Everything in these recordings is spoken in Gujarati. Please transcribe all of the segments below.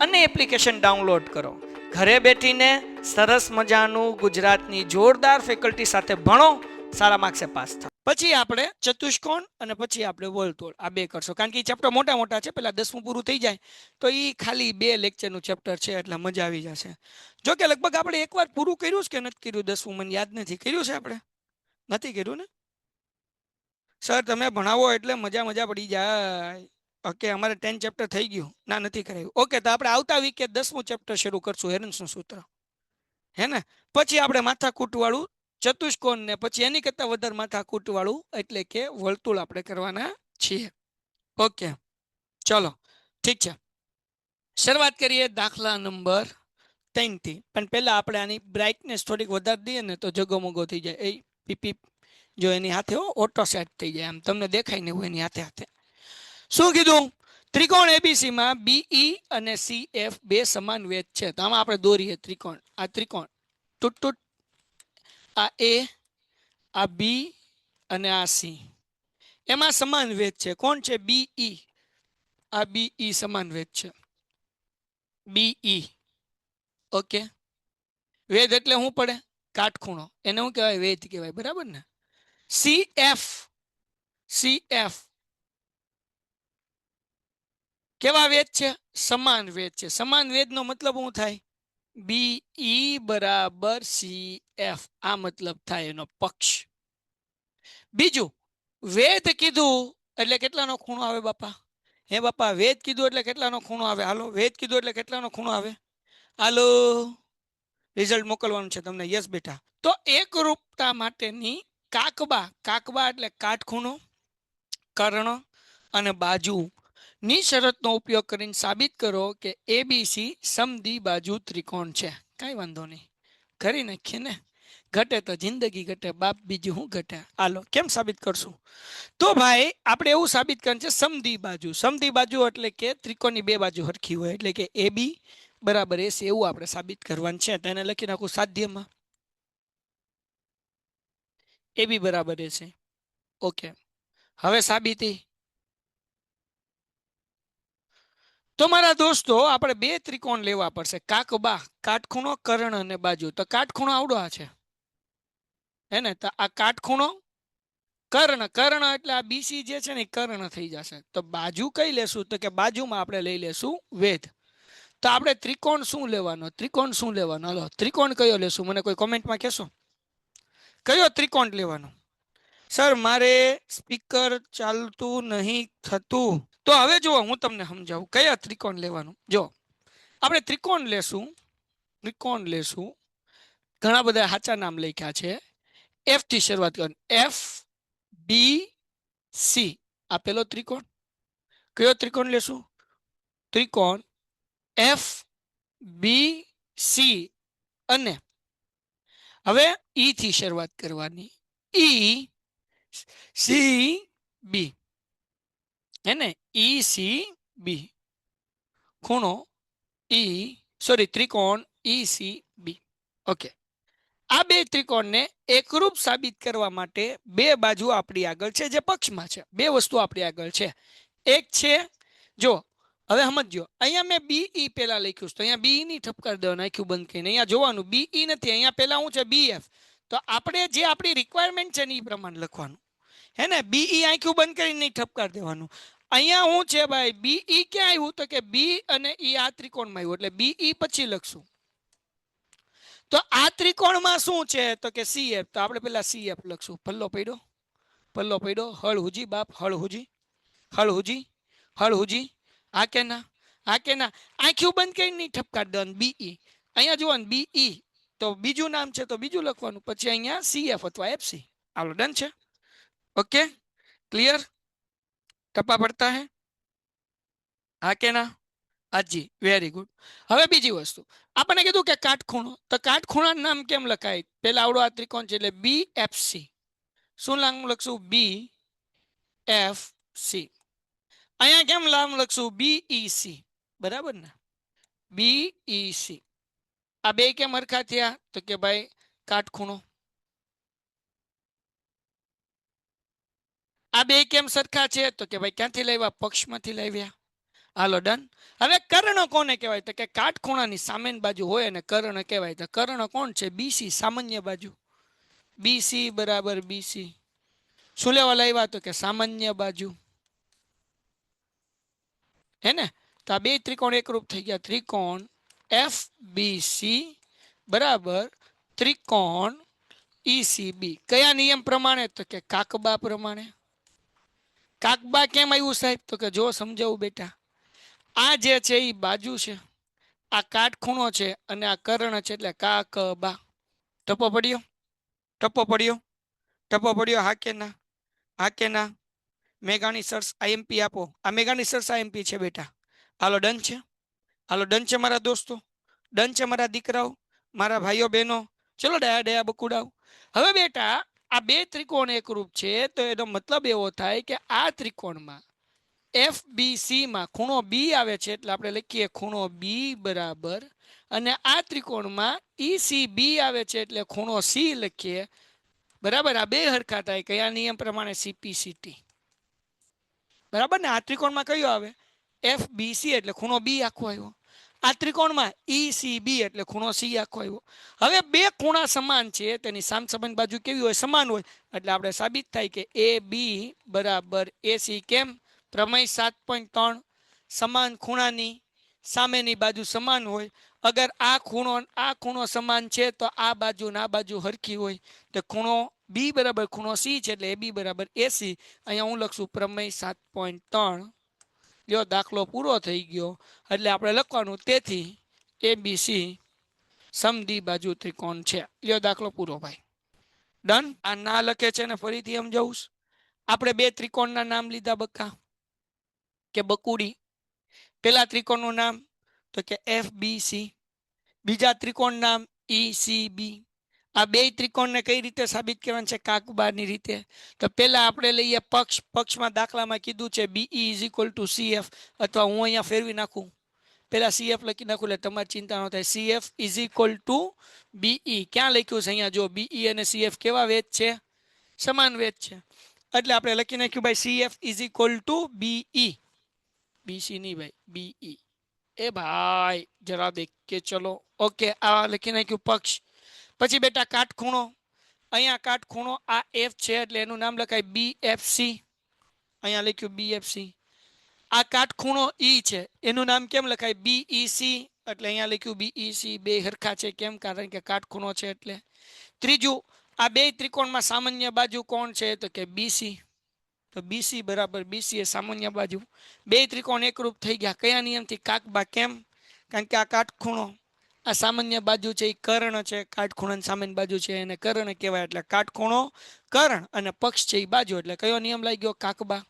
અને એપ્લિકેશન ડાઉનલોડ કરો. ઘરે બેઠીને સરસ મજાનું ગુજરાતની જોરદાર ફેકલ્ટી સાથે ભણો, સારા માર્ક્સે પાસ થાવ પછી આપણે ચતુષ્કોણ અને પછી આપણે વર્તુળ, આ બે કરશો. કારણ કે એ ચેપ્ટર મોટા મોટા છે પહેલાં દસમું પૂરું થઈ જાય, તો એ ખાલી બે લેક્ચરનું ચેપ્ટર છે, એટલે મજા આવી જશે. જો કે લગભગ આપણે એકવાર પૂરું કર્યું છે કે નથી કર્યું, દસમું મને યાદ નથી. કર્યું છે આપણે? નથી કર્યું ને? સર તમે ભણાવો એટલે મજા મજા પડી જાય. ઓકે અમારે ટેન ચેપ્ટર થઈ ગયું. ના, નથી કરાયું. ઓકે તો આપણે આવતા વીકે દસમું ચેપ્ટર શરૂ કરશું, હેરન્સનું સૂત્ર. હે ને? પછી આપણે માથાકૂટવાળું, ચતુષ્કોણ ને પછી એની કરતાં વધારે માથાકૂટવાળું એટલે કે વર્તુળ આપણે કરવાના છીએ. ઓકે ચલો, ઠીક છે. શરૂઆત કરીએ દાખલા નંબર ત્રણથી. પણ પહેલાં આપણે આની બ્રાઇટનેસ થોડીક વધારી દઈએ ને તો જગોમગો થઈ જાય. એ, પીપી, જો એની હાથે ઓટો સેટ થઈ જાય આમ. તમને દેખાય ને એવું એની હાથે હાથે. શું કીધું? ત્રિકોણ એબીસીમાં બીઈ અને સી એફ બે સમાન વેદ છે. તો આમાં આપણે દોરીએ ત્રિકોણ. આ ત્રિકોણ. ટૂટ ટૂટ. આ એ આ બી અને આ સી એમાં સમાન વેદ છે. કોણ છે? બીઈ આ બીઈ સમાન વેદ છે. BE okay. વેદ એટલે શું પડે? કાટખૂણો. એને શું કહેવાય? વેદ કહેવાય. બરાબર ને? સી એફ સી એફ કેવા વેદ છે? સમાન વેદ છે. સમાન વેદનો મતલબ શું થાય? બી ઈ બરાબર સી એફ આ મતલબ થાય એનો પક્ષ. બીજું, વેદ કીધું એટલે કેટલાનો ખૂણો આવે બાપા? હે બાપા, વેદ કીધું એટલે કેટલાનો ખૂણો આવે? હાલો, વેદ કીધું એટલે કેટલાનો ખૂણો આવે? હાલો રિઝલ્ટ મોકલવાનું છે તમને. યસ બેટા. તો એકરૂપતા માટેની કાકબા કાકબા એટલે કાટખૂણો, કર્ણ અને બાજુ ની શરતનો ઉપયોગ કરીને સાબિત કરો કે એબીસી સમધી બાજુ ત્રિકોણ છે. કાંઈ વાંધો નહીં. કરી નાખીએ ને? ઘટે તો જિંદગી ઘટે, બાપ બીજું શું ઘટે? હાલો, કેમ સાબિત કરશું? તો ભાઈ, આપણે એવું સાબિત કરવાનું છે સમધી બાજુ. સમધી બાજુ એટલે કે ત્રિકોણની બે બાજુ હરખી હોય, એટલે કે એ બી બરાબર એસ એવું આપણે સાબિત કરવાનું છે. તેને લખી નાખું સાધ્યમાં. એ બી બરાબર એ છે. ઓકે. હવે સાબિતી. તો મારા દોસ્તો, આપણે બે ત્રિકોણ લેવા પડશે. કાકબા, કાટખૂણો, કર્ણ અને બાજુ. તો કાટખૂણો આવડો આ છે. હે ને? તો આ કાટખૂણો, કર્ણ. કર્ણ એટલે આ બીસી જે છે ને કર્ણ થઈ જશે. તો બાજુ કઈ લેશું? તો કે બાજુમાં આપણે લઈ લેશું વેદ તો આપણે ત્રિકોણ શું લેવાનો? ત્રિકોણ શું લેવાનો? હલો, ત્રિકોણ કયો લેશું? મને કોઈ કોમેન્ટમાં કહેશો? કયો ત્રિકોણ લેવાનો? સર, મારે સ્પીકર ચાલતું નહીં થતું. તો હવે જુઓ, હું તમને સમજાવું, કયા ત્રિકોણ લેવાનું? જો આપણે ત્રિકોણ લેશું ત્રિકોણ લેશું. ઘણા બધા સાચા નામ લખ્યા છે. એફથી શરૂઆત કરવાની. એફ બી સી આપેલો ત્રિકોણ. કયો ત્રિકોણ લેશું? ત્રિકોણ એફ બી સી અને હવે ઈ થી શરૂઆત કરવાની. ઈ સી બી હે ને? બી. ખૂણો ઈ સોરી ત્રિકોણ ઈ બી. ઓકે આ બે ત્રિકોણને એકરૂપ સાબિત કરવા માટે બે બાજુ આપણી આગળ છે, જે પક્ષમાં છે. બે વસ્તુ આપણી આગળ છે. એક છે, જો, હવે સમજો અહીંયા મેં બી, ઈ પહેલાં લખ્યું છે. તો અહીંયા બી ની ઠપકાર દેવાનું નાખ્યું બંધ કરીને. અહીંયા જોવાનું, બી, ઈ નથી. અહીંયા પહેલાં શું છે, બી, એફ. તો આપણે જે આપણી રિક્વાયરમેન્ટ છે ને એ પ્રમાણે લખવાનું. હે ને? બી, ઈ આંખ્યું બંધ કરીને ઠપકાર દેવાનું. અહીંયા હું છે ભાઈ, બી ઈ ક્યાં આવ્યું? તો કે બી અને ઈ આ ત્રિકોણમાં આવ્યું. એટલે બી ઈ પછી લખશું. તો આ ત્રિકોણમાં શું છે? તો કે સી એફ. તો આપણે પેલા સી એફ લખશું. પલ્લો પડ્યો. પલ્લો પડ્યો. હળ હુજી બાપ, હળ હુજી. હળ હુજી. હળ હુજી. આ કે ના આ કે ના આંખ્યું બંધ કરીને નહીં ઠપકાર દન બી ઈ. અહીંયા જુઓ ને, બી ઈ. તો બીજું નામ છે, તો બીજું લખવાનું. પછી અહીંયા સી એફ અથવા એફ સી. આવડો ડન છે? ઓકે? ક્લિયર? टप्पा पड़ता है हा के ना हाजी वेरी गुड हम बीज वस्तु अपने कीधु के काटखूणो तो काटखूणा नाम केम लखाए आवड़ो आ त्रिकोण है बी एफ़ सी शू लाम लखशु बी एफ़ सी अँ बीई सी बराबर बीई सी आ अरखा थे तो के भाई काटखूणो આ બે કેમ સરખા છે? તો કે ભાઈ ક્યાંથી લાવ્યા? પક્ષમાંથી લાવ્યા. હાલો, ડન. હવે કર્ણ કોને કહેવાય? તો કે કાટખૂણાની સામેની બાજુ હોય અને કર્ણ કહેવાય. તો કર્ણ કોણ છે? બીસી સામાન્ય બાજુ. બીસી બરાબર બીસી શું લેવા લાવ્યા? તો કે સામાન્ય બાજુ. હે ને? તો આ બે ત્રિકોણ એકરૂપ થઈ ગયા. ત્રિકોણ એફ બીસી બરાબર ત્રિકોણ ઈસીબી કયા નિયમ પ્રમાણે? તો કે કાકબા પ્રમાણે. કાકબા કેમ આવ્યું સાહેબ? તો કે જો સમજાવું બેટા. આ જે છે એ બાજુ છે. આ કાટખૂણો છે અને આ કર્ણ છે એટલે કાકબા. ટપો પડ્યો? ટપો પડ્યો? ટપો પડ્યો હા કે ના? હા કે ના મેગાની સર્સ આઈએમપી આપો. આ મેગાની સર્સ આઈએમપી છે બેટા. હાલો ડન છે? હાલો ડન છે મારા દોસ્તો? ડન છે મારા દીકરાઓ? મારા ભાઈઓ બહેનો? ચલો ડયા ડયા બકુડાઓ. હવે બેટા આ બે ત્રિકોણ એકરૂપ છે, તો એનો મતલબ એવો થાય કે આ ત્રિકોણમાં એફ બી સીમાં ખૂણો બી આવે છે, એટલે આપણે લખીએ ખૂણો બી બરાબર. અને આ ત્રિકોણમાં ઈ સી બી આવે છે, એટલે ખૂણો સી લખીએ. બરાબર? આ બે હરખા થાય કયા નિયમ પ્રમાણે? સીપીસીટી બરાબર ને? આ ત્રિકોણમાં કયો આવે? એફ બી સી એટલે ખૂણો બી આખો આવ્યો. આ ત્રિકોણમાં ઈ સી બી એટલે ખૂણો સી આખો આવ્યો. હવે બે ખૂણા સમાન છે, તેની સામસામાન્ય બાજુ કેવી હોય? સમાન હોય. એટલે આપણે સાબિત થાય કે એ બી બરાબર એ સી કેમ? પ્રમેય સાત પોઈન્ટ ત્રણ, સમાન ખૂણાની સામેની બાજુ સમાન હોય. અગર આ ખૂણો આ ખૂણો સમાન છે, તો આ બાજુ ને આ બાજુ હરખી હોય. તો ખૂણો બી બરાબર ખૂણો સી છે, એટલે એ બી બરાબર એસી અહીંયા હું લખશું પ્રમેય સાત પોઈન્ટ ત્રણ. લ્યો, દાખલો પૂરો થઈ ગયો. એટલે આપણે લખવાનું તેથી એ બી સી સમધી બાજુ ત્રિકોણ છે. લ્યો, દાખલો પૂરો ભાઈ. ડન આ ના લખે છે ને ફરીથી સમજાવું આપણે બે ત્રિકોણના નામ લીધા બક્કા કે બકુડી. પેલા ત્રિકોણનું નામ તો કે એફ બી સી બીજા ત્રિકોણ નામ ઈ સી બી આ બે ત્રિકોણને કઈ રીતે સાબિત કરવાનું છે કાકબારની રીતે? તો પહેલા આપણે લઈએ પક્ષ, પક્ષમાં દાખલામાં કીધું છે B E is equal to C F અથવા હું અહીંયા ફેરવી નાખું. પહેલાં સીએફ લખી નાખું, એટલે તમારી ચિંતા ન થાય. CF is equal to BE ક્યાં લખ્યું છે અહીંયા? જો બીઈ અને સીએફ કેવા વેચ છે? સમાન વેદ છે. એટલે આપણે લખી નાખ્યું ભાઈ CF is equal to BE BC નહીં ભાઈ બીઈ એ ભાઈ, જરા દેખ કે ચલો. ઓકે આ લખી નાખ્યું પક્ષ. પછી બેટા કાટખૂણો. અહીંયા કાટખૂણો આ એફ છે એટલે એનું નામ લખાય બી એફ સી અહીંયા લખ્યું બી એફ સી આ કાટખૂણો ઈ છે. એનું નામ કેમ લખાય? બી ઈ સી એટલે અહીંયા લખ્યું બી સી બે હરખા છે. કેમ? કારણ કે કાટખૂણો છે એટલે. ત્રીજું, આ બે ત્રિકોણમાં સામાન્ય બાજુ કોણ છે? તો કે બીસી તો બીસી બરાબર બીસી એ સામાન્ય બાજુ. બે ત્રિકોણ એકરૂપ થઈ ગયા. કયા નિયમથી કાકબા કેમ? કારણ કે આ કાટખૂણો આ સામાન્ય બાજુ છે, એ કર્ણ છે, કાટખૂણાની સામાન્ય બાજુ છે, એને કર્ણ કહેવાય. એટલે કાટખૂણો, કર્ણ અને પક્ષ છે, એ બાજુ. એટલે કયો નિયમ લાગી ગયો કાકબા.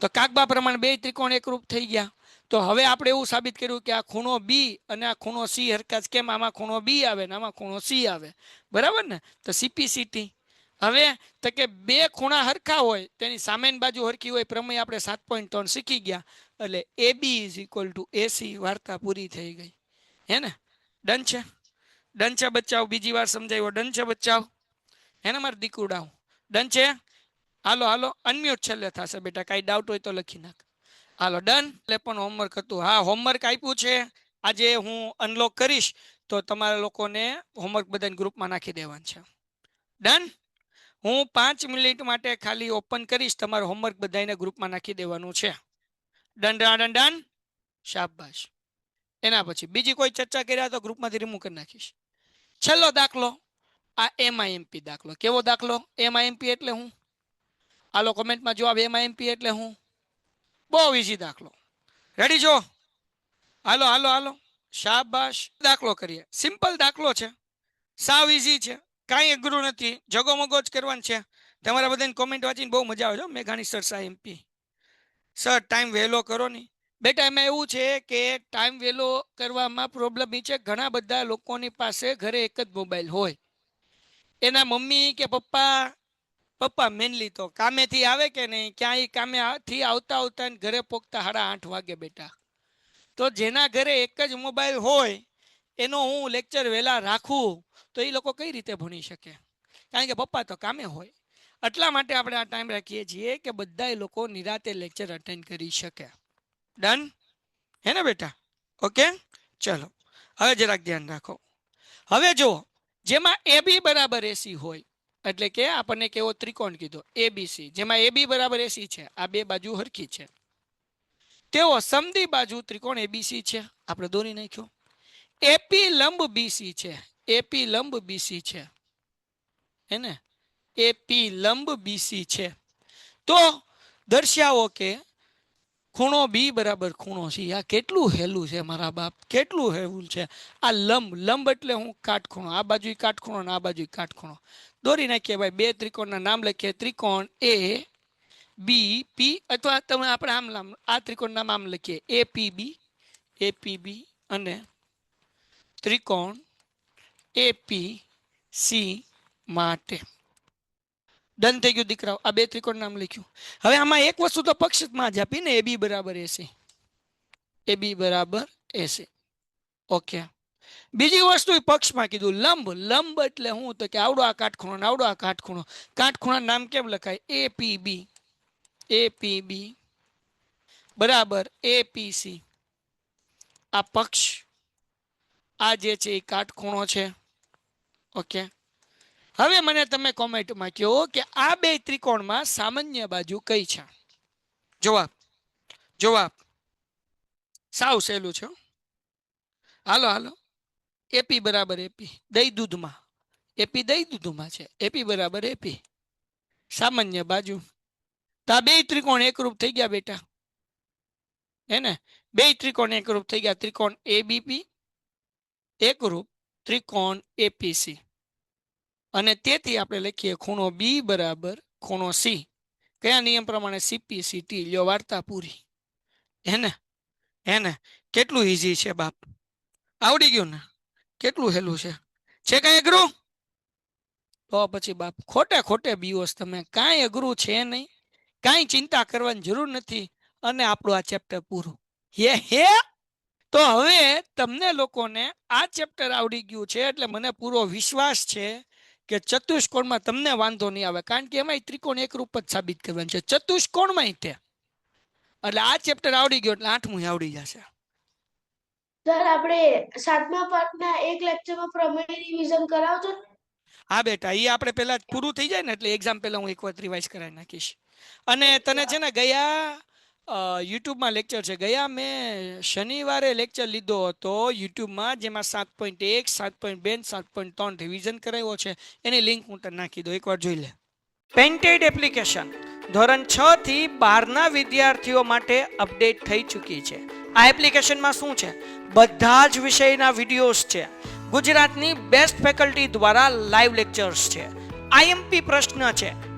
તો કાકબા પ્રમાણે બે ત્રિકોણ એકરૂપ થઈ ગયા. તો હવે આપણે એવું સાબિત કર્યું કે આ ખૂણો બી અને આ ખૂણો સી હરકત કેમ? આમાં ખૂણો બી આવે ને આમાં ખૂણો સી આવે. બરાબર ને? તો સીપીસીટી હવે તો કે બે ખૂણા હરખા હોય, તેની સામેની બાજુ હરખી હોય પ્રમેય આપણે સાત પોઈન્ટ ત્રણ શીખી ગયા. એટલે A B is equal to AC વાર્તા પૂરી થઈ ગઈ. હે ને? ડન છે ડન છે બચ્ચાઓ, બીજી વાર સમજાવ્યો ડન છે બચ્ચાઓ. હેને મારે દીકુડાઓ ડન છે હાલો હાલો, અનમ્યુટ છેલ્લે થશે બેટા, કાંઈ ડાઉટ હોય તો લખી નાખ. હાલો, ડન. એટલે પણ હોમવર્ક હતું. હા હોમવર્ક આપ્યું છે. આજે હું અનલોક કરીશ, તો તમારા લોકોને હોમવર્ક બધાને ગ્રુપમાં નાખી દેવાનું છે. ડન. હું પાંચ મિનિટ માટે ખાલી ઓપન કરીશ, તમારું હોમવર્ક બધાને ગ્રુપમાં નાખી દેવાનું છે. Done done done. શાબાશ. એના પછી બીજી કોઈ ચર્ચા કર્યા તો ગ્રુપમાંથી રિમૂવ કરી નાખીશ. છેલ્લો દાખલો, આ એમઆઈએમપી દાખલો. કેવો દાખલો? એમઆઈએમપી એટલે હું? આલો કોમેન્ટમાં જવાબ એમઆઈએમપી એટલે હું? બહુ ઈઝી દાખલો. રેડી છો? હાલો હાલો હાલો. શાબાશ. દાખલો કરીએ. સિમ્પલ દાખલો છે. સાવ ઈઝી છે. કાંઈ અઘરું નથી. જગોમગો જ કરવાનું છે. તમારા બધાની કોમેન્ટ વાંચીને બહુ મજા આવે છે મેઘાણી સર સા એમપી સર ટાઈમ વહેલો કરો ને. બેટા એમાં એવું છે કે ટાઈમ વેલો કરવામાં પ્રોબ્લેમ એ છે, ઘણા બધા લોકોની પાસે ઘરે એક જ મોબાઈલ હોય. એના મમ્મી કે પપ્પા પપ્પા મેનલી તો કામેથી આવે કે નહીં, ક્યાંય કામેથી આવતા આવતા ઘરે પોગતા સાડા આઠ વાગે બેટા તો જેના ઘરે એક જ મોબાઈલ હોય, એનો હું લેક્ચર વહેલા રાખું, તો એ લોકો કઈ રીતે ભણી શકે? કારણ કે પપ્પા તો કામે હોય. એટલા માટે આપણે આ ટાઈમ રાખીએ છીએ કે બધા લોકો નિરાતે લેક્ચર અટેન્ડ કરી શકે. ડન હે ને બેટા? ઓકે ચલો, હવે જરાક ધ્યાન રાખો. હવે જુઓ, જેમાં એ બી બરાબર એસી હોય, એટલે કે આપણને કેવો ત્રિકોણ કીધો? એબીસી જેમાં એ બી બરાબર એસી છે, આ બે બાજુ હરખી છે. તેઓ સમદી બાજુ ત્રિકોણ એબીસી છે. આપણે દોરી નાખ્યો. એપી લંબ બીસી છે. એપી લંબ બીસી છે. હે ને? એપી લંબ બીસી છે. તો દર્શાવો કે ખૂણો બી બરાબર ખૂણો સી આ કેટલું હેલું છે મારા બાપ? કેટલું હેલું છે? આ લંબ લંબ એટલે હું કાટખૂણો. આ બાજુ કાટખૂણો ને આ બાજુ કાટખૂણો. દોરી નાખીએ ભાઈ, બે ત્રિકોણના નામ લખીએ. ત્રિકોણ એ, બી, પી અથવા તમે આપણે આમ નામ આ ત્રિકોણના નામ લખીએ. એ, પી, બી, એ, પી, બી અને ત્રિકોણ એપી સી, માટે. ડન થઈ ગયું દીકરાઓ, આ બે ત્રિકોણ નામ લખ્યું. હવે આમાં એક વસ્તુ તો પક્ષમાં જ આપી ને, એ બી બરાબર એસી એ બી બરાબર એસી ઓકે. બીજી વસ્તુ પક્ષમાં કીધું, લંબ લંબ એટલે હું તો કે આવડો આ કાટખૂણો આવડો આ કાટખૂણો. કાટખૂણા નામ કેમ લખાય? એ પી બી. એ પી બી. બરાબર, એ પી સી. આ પક્ષ, આ જે છે એ કાટખૂણો છે. ઓકે. હવે મને તમે કોમેન્ટમાં કહો કે આ બે ત્રિકોણમાં સામાન્ય બાજુ કઈ છે? જવાબ જવાબ. સાવ સહેલું છે. હાલો હાલો. એપી બરાબર એપી દહીં દૂધમાં. એપી દહીં દૂધમાં છે. એપી બરાબર એપી સામાન્ય બાજુ. તો આ બે ત્રિકોણ એકરૂપ થઈ ગયા બેટા. હે ને? બે ત્રિકોણ એકરૂપ થઈ ગયા. ત્રિકોણ એબીપી એકરૂપ ત્રિકોણ એપીસી અને તેથી આપણે લખીએ ખૂણો બી બરાબર ખૂણો સી કયા નિયમ પ્રમાણે સીપી ટી લ્યો વાર્તા પૂરી. હે ને હે ને કેટલું ઈઝી છે બાપ? આવડી ગયું ને? કેટલું હેલું છે? છે કાંઈ અઘરું? તો પછી બાપ, ખોટે ખોટે બીઓસ તમે કાંઈ અઘરું છે નહીં. કાંઈ ચિંતા કરવાની જરૂર નથી. અને આપણું આ ચેપ્ટર પૂરું. હે હે? તો હવે તમને લોકોને આ ચેપ્ટર આવડી ગયું છે એટલે મને પૂરો વિશ્વાસ છે. કે ચતુષ્કોણમાં તમને વાંધો નહીં આવે. કારણ કે એમાંય ત્રિકોણ એકરૂપ જ સાબિત કરવાનું છે. ચતુષ્કોણમાંય તે. એટલે આ ચેપ્ટર આવડી ગયો એટલે આઠમું આવડી જશે. સર આપણે સાતમા પાઠના એક લેક્ચરમાં પ્રમેય રિવિઝન કરાવજો હા બેટા એ આપણે પહેલા પૂરું થઈ જાય ને એટલે એક્ઝામ પહેલા હું એક વખત રિવાઇઝ કરાવી નાખીશ. અને તને છે ને ગયા યુટ્યુબમાં લેક્ચર છે. ગયા મેં શનિવારે લેક્ચર લીધો હતો યુટ્યુબમાં, જેમાં સાત પોઈન્ટ એક, સાત પોઈન્ટ બે સાત પોઈન્ટ ત્રણ રિવિઝન કરાવ્યો છે. એની લિંક હું તને નાખી દઉં. એકવાર જોઈ લે. પેન્ટેડ એપ્લિકેશન ધોરણ છ થી બારના વિદ્યાર્થીઓ માટે અપડેટ થઈ ચૂકી છે. આ એપ્લિકેશનમાં શું છે? બધા જ વિષયના વિડીયોઝ છે. ગુજરાતની બેસ્ટ ફેકલ્ટી દ્વારા લાઈવ લેક્ચર્સ છે. આઈએમપી પ્રશ્ન છે.